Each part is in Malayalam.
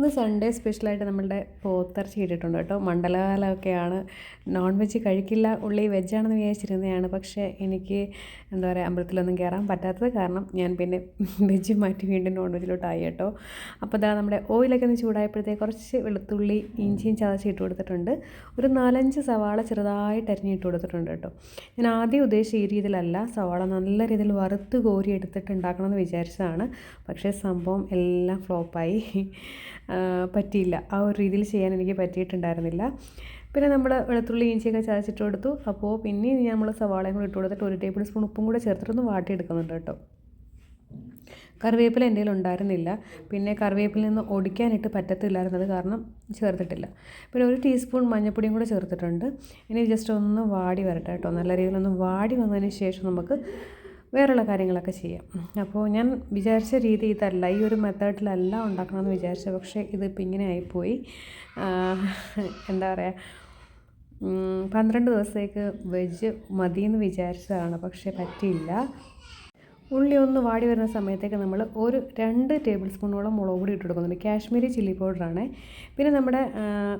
ഇന്ന് സൺഡേ സ്പെഷ്യലായിട്ട് നമ്മളുടെ പോത്തിറച്ചി ഇട്ടിട്ടുണ്ട് കേട്ടോ. മണ്ഡലകാലമൊക്കെയാണ്. നോൺ വെജ് കഴിക്കില്ല ഉള്ളി വെജാണെന്ന് വിചാരിച്ചിരുന്നതാണ്. പക്ഷേ എനിക്ക് എന്താ പറയുക അമ്പലത്തിലൊന്നും കയറാൻ പറ്റാത്തത് കാരണം ഞാൻ പിന്നെ വെജ് മാറ്റി വീണ്ടും നോൺ വെജിലോട്ടായി കേട്ടോ. അപ്പോൾ ഇതാ നമ്മുടെ ഓയിലൊക്കെ ഒന്ന് ചൂടായപ്പോഴത്തേക്ക് കുറച്ച് വെളുത്തുള്ളി ഇഞ്ചിയും ചതച്ച് ഇട്ട് കൊടുത്തിട്ടുണ്ട്. ഒരു നാലഞ്ച് സവാള ചെറുതായിട്ട് അരിഞ്ഞിട്ട് കൊടുത്തിട്ടുണ്ട് കേട്ടോ. ഞാൻ ആദ്യം ഉദ്ദേശിച്ച ഈ രീതിയിലല്ല സവാള നല്ല രീതിയിൽ വറുത്ത് കോരി എടുത്തിട്ട് ഉണ്ടാക്കണമെന്ന് വിചാരിച്ചതാണ്. പക്ഷേ സംഭവം എല്ലാം ഫ്ലോപ്പായി പറ്റിയില്ല. ആ ഒരു രീതിയിൽ ചെയ്യാൻ എനിക്ക് പറ്റിയിട്ടുണ്ടായിരുന്നില്ല. പിന്നെ നമ്മൾ വെളുത്തുള്ളി ഇഞ്ചിയൊക്കെ ചതച്ചിട്ട് കൊടുത്തു. അപ്പോൾ പിന്നെ നമ്മൾ സവാളയും കൂടി ഇട്ട് കൊടുത്തിട്ട് ഒരു ടേബിൾ സ്പൂൺ ഉപ്പും കൂടെ ചേർത്തിട്ടൊന്ന് വാട്ടിയെടുക്കുന്നുണ്ട് കേട്ടോ. കറിവേപ്പില എന്റെ ഉണ്ടായിരുന്നില്ല. പിന്നെ കറിവേപ്പില നിന്ന് ഒടിക്കാനിട്ട് പറ്റത്തില്ലായിരുന്നത് കാരണം ചേർത്തിട്ടില്ല. പിന്നെ ഒരു ടീസ്പൂൺ മഞ്ഞൾപ്പൊടിയും കൂടെ ചേർത്തിട്ടുണ്ട്. ഇനി ജസ്റ്റ് ഒന്ന് വാടി വരട്ടെ കേട്ടോ. നല്ല രീതിയിലൊന്ന് വാടി വന്നതിന് ശേഷം നമുക്ക് വേറെയുള്ള കാര്യങ്ങളൊക്കെ ചെയ്യാം. അപ്പോൾ ഞാൻ വിചാരിച്ച രീതി ഇതല്ല. ഈ ഒരു മെത്തേഡിലല്ല ഉണ്ടാക്കണമെന്ന് വിചാരിച്ചത് പക്ഷേ ഇതിപ്പോൾ ഇങ്ങനെ ആയിപ്പോയി. എന്താ പറയുക പന്ത്രണ്ട് ദിവസത്തേക്ക് വെജ് മതിയെന്ന് വിചാരിച്ചതാണ്. പക്ഷേ പറ്റിയില്ല. ഉള്ളി ഒന്ന് വാടി വരുന്ന സമയത്തേക്ക് നമ്മൾ ഒരു രണ്ട് ടേബിൾ സ്പൂണോളം മുളക് പൊടി ഇട്ട് കാശ്മീരി ചില്ലി പൗഡറാണ് പിന്നെ നമ്മുടെ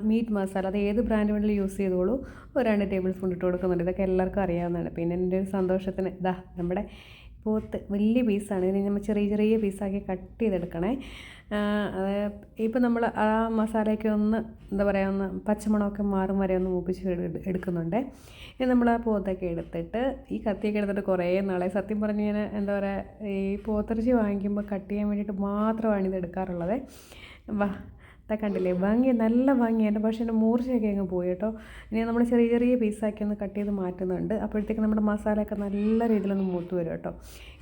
മീറ്റ് മസാല അത് ഏത് ബ്രാൻഡ് വേണമെങ്കിലും യൂസ് ചെയ്തോളൂ. ഒരു രണ്ട് ടേബിൾ സ്പൂൺ ഇട്ട് കൊടുക്കുന്നുണ്ട്. ഇതൊക്കെ എല്ലാവർക്കും അറിയാവുന്നതാണ്. പിന്നെ എന്റെ ഒരു സന്തോഷത്തിന് ഇതാ നമ്മുടെ പോത്ത് വലിയ പീസാണ്. ഇതിന് നമ്മൾ ചെറിയ ചെറിയ പീസാക്കി കട്ട് ചെയ്തെടുക്കണേ. അത് ഇപ്പം നമ്മൾ ആ മസാലയൊക്കെ ഒന്ന് എന്താ പറയുക ഒന്ന് പച്ചമണമൊക്കെ മാറും വരെ ഒന്ന് മൂപ്പിച്ച് എടുക്കുന്നുണ്ട്. ഇനി നമ്മൾ ആ പോത്തൊക്കെ എടുത്തിട്ട് ഈ കത്തിയൊക്കെ എടുത്തിട്ട് കുറേ നാളെ സത്യം പറഞ്ഞു ഞാൻ എന്താ പറയുക ഈ പോത്തിറച്ചി വാങ്ങിക്കുമ്പോൾ കട്ട് ചെയ്യാൻ വേണ്ടിയിട്ട് മാത്രമാണ് ഇത് എടുക്കാറുള്ളത്. വാ ഇതൊക്കെ കണ്ടില്ലേ? ഭംഗി നല്ല ഭംഗിയാണ് പക്ഷേ എന്റെ മൂർച്ചയൊക്കെ അങ്ങ് പോയി കേട്ടോ. ഇനി നമ്മൾ ചെറിയ ചെറിയ പീസാക്കി ഒന്ന് കട്ട് ചെയ്ത് മാറ്റുന്നുണ്ട്. അപ്പോഴത്തേക്ക് നമ്മുടെ മസാലയൊക്കെ നല്ല രീതിയിലൊന്ന് മൂത്ത് വരും കേട്ടോ.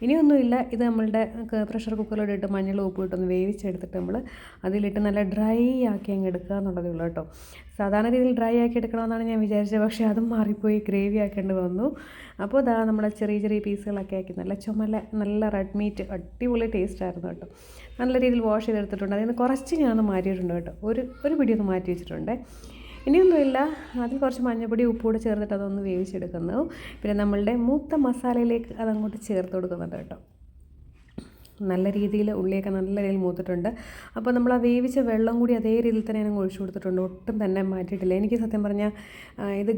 ഇനിയൊന്നുമില്ല ഇത് നമ്മളുടെ പ്രഷർ കുക്കറിലോട്ട് ഇട്ട് മഞ്ഞൾ ഉപ്പ് ഇട്ടൊന്ന് വേവിച്ചെടുത്തിട്ട് നമ്മൾ അതിലിട്ട് നല്ല ഡ്രൈ ആക്കി അങ്ങ് എടുക്കുക എന്നുള്ളതേ ഉള്ളൂ കേട്ടോ. സാധാരണ രീതിയിൽ ഡ്രൈ ആക്കി എടുക്കണമെന്നാണ് ഞാൻ വിചാരിച്ചത്. പക്ഷേ അതും മാറിപ്പോയി. ഗ്രേവി ആക്കേണ്ടി വന്നു. അപ്പോൾ ഇതാ നമ്മുടെ ചെറിയ ചെറിയ പീസുകളൊക്കെ ആക്കി നല്ല ചുമല നല്ല റെഡ് മീറ്റ് അടിപൊളി ടേസ്റ്റ് ആയിരുന്നു കേട്ടോ. നല്ല രീതിയിൽ വാഷ് ചെയ്തെടുത്തിട്ടുണ്ട്. അതിൽ നിന്ന് കുറച്ച് ഞാനൊന്ന് മാറ്റിയിട്ടുണ്ട് കേട്ടോ. ഒരു ഒരു പിടി ഒന്ന് മാറ്റി വെച്ചിട്ടുണ്ട്. ഇനിയൊന്നുമില്ല. അതിൽ കുറച്ച് മഞ്ഞപ്പൊടി ഉപ്പുകൂടെ ചേർത്തിട്ട് അതൊന്ന് വേവിച്ചെടുക്കുന്നു. പിന്നെ നമ്മളുടെ മൂത്ത മസാലയിലേക്ക് അതങ്ങോട്ട് ചേർത്ത് കൊടുക്കുന്നുണ്ട് കേട്ടോ. നല്ല രീതിയിൽ ഉള്ളിയൊക്കെ നല്ല രീതിയിൽ മൂത്തിട്ടുണ്ട്. അപ്പോൾ നമ്മൾ ആ വേവിച്ച വെള്ളം കൂടി അതേ രീതിയിൽ തന്നെ ഞാൻ ഒഴിച്ചു കൊടുത്തിട്ടുണ്ട്. ഒട്ടും തന്നെ മാറ്റിയിട്ടില്ല. എനിക്ക് സത്യം പറഞ്ഞാൽ ഇത്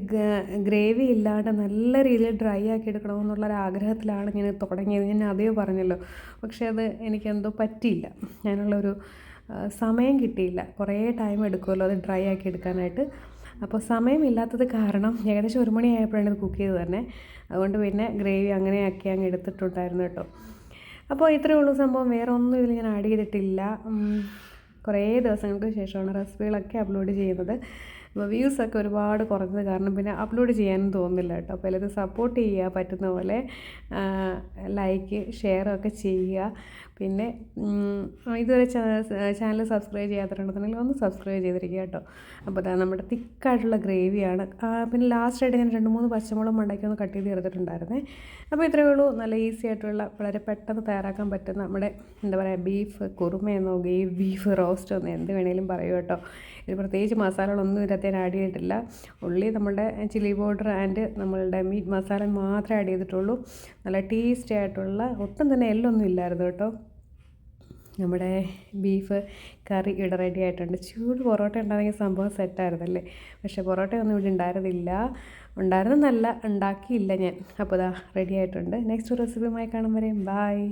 ഗ്രേവി ഇല്ലാണ്ട് നല്ല രീതിയിൽ ഡ്രൈ ആക്കി എടുക്കണമെന്നുള്ള ഒരു ആഗ്രഹത്തിലാണ് ഞാൻ തുടങ്ങിയത്. ഞാൻ അതേ പറഞ്ഞല്ലോ. പക്ഷേ അത് എനിക്കെന്തോ പറ്റിയില്ല. ഞാനുള്ളൊരു സമയം കിട്ടിയില്ല. കുറേ ടൈം എടുക്കുമല്ലോ അത് ഡ്രൈ ആക്കി എടുക്കാനായിട്ട്. അപ്പോൾ സമയമില്ലാത്തത് കാരണം ഏകദേശം ഒരു മണിയായപ്പോഴാണ് ഇത് കുക്ക് ചെയ്ത് തന്നെ. അതുകൊണ്ട് പിന്നെ ഗ്രേവി അങ്ങനെ ആക്കി അങ്ങ് എടുത്തിട്ടുണ്ടായിരുന്നു കേട്ടോ. അപ്പോൾ ഇത്രയേ ഉള്ളൂ സംഭവം. വേറെ ഒന്നും ഇതിൽ ഞാൻ ആഡ് ചെയ്തിട്ടില്ല. കുറേ ദിവസങ്ങൾക്ക് ശേഷമാണ് റെസിപ്പികളൊക്കെ അപ്ലോഡ് ചെയ്യുന്നത്. അപ്പോൾ വ്യൂസൊക്കെ ഒരുപാട് കുറഞ്ഞത് കാരണം പിന്നെ അപ്ലോഡ് ചെയ്യാനും തോന്നുന്നില്ല കേട്ടോ. അപ്പോൾ എല്ലാവരും സപ്പോർട്ട് ചെയ്യുക പറ്റുന്ന പോലെ ലൈക്ക് ഷെയറൊക്കെ ചെയ്യുക. പിന്നെ ഇതുവരെ ചാനൽ സബ്സ്ക്രൈബ് ചെയ്യാത്തതുണ്ടെന്നുണ്ടെങ്കിൽ ഒന്ന് സബ്സ്ക്രൈബ് ചെയ്തിരിക്കുക കേട്ടോ. അപ്പോൾ അതാ നമ്മുടെ തിക്കായിട്ടുള്ള ഗ്രേവിയാണ്. പിന്നെ ലാസ്റ്റായിട്ട് ഞാൻ രണ്ട് മൂന്ന് പച്ചമുളക് മണ്ടയ്ക്ക് ഒന്ന് കട്ട് ചെയ്ത് ചേർത്തിട്ടുണ്ടായിരുന്നേ അപ്പോൾ ഇത്രയേ ഉള്ളൂ. നല്ല ഈസി ആയിട്ടുള്ള വളരെ പെട്ടെന്ന് തയ്യാറാക്കാൻ പറ്റുന്ന നമ്മുടെ എന്താ പറയുക ബീഫ് കുറുമയെന്നോ ഗീ ബീഫ് റോസ്റ്റ് എന്നോ എന്ത് വേണേലും പറയൂ കേട്ടോ. ഇത് പ്രത്യേകിച്ച് മസാലകളൊന്നും ഇതിനകത്ത് ഞാൻ ആഡ് ചെയ്തിട്ടില്ല. ഉള്ളി നമ്മളുടെ ചില്ലി പൗഡർ ആൻഡ് നമ്മളുടെ മീറ്റ് മസാല മാത്രമേ ആഡ് ചെയ്തിട്ടുള്ളൂ. നല്ല ടേസ്റ്റി ആയിട്ടുള്ള ഒട്ടും തന്നെ എല്ലൊന്നും ഇല്ലായിരുന്നു കേട്ടോ. നമ്മുടെ ബീഫ് കറി ഇവിടെ റെഡി ആയിട്ടുണ്ട്. ചൂട് പൊറോട്ട ഉണ്ടായിരുന്നെങ്കിൽ സംഭവം സെറ്റായിരുന്നല്ലേ പക്ഷേ പൊറോട്ടയൊന്നും ഇവിടെ ഉണ്ടായിരുന്നില്ല. ഉണ്ടായിരുന്നല്ല ഉണ്ടാക്കിയില്ല ഞാൻ. അപ്പോൾ ഇതാ റെഡി ആയിട്ടുണ്ട്. നെക്സ്റ്റ് റെസിപ്പിയുമായി കാണും വരെയും ബായ്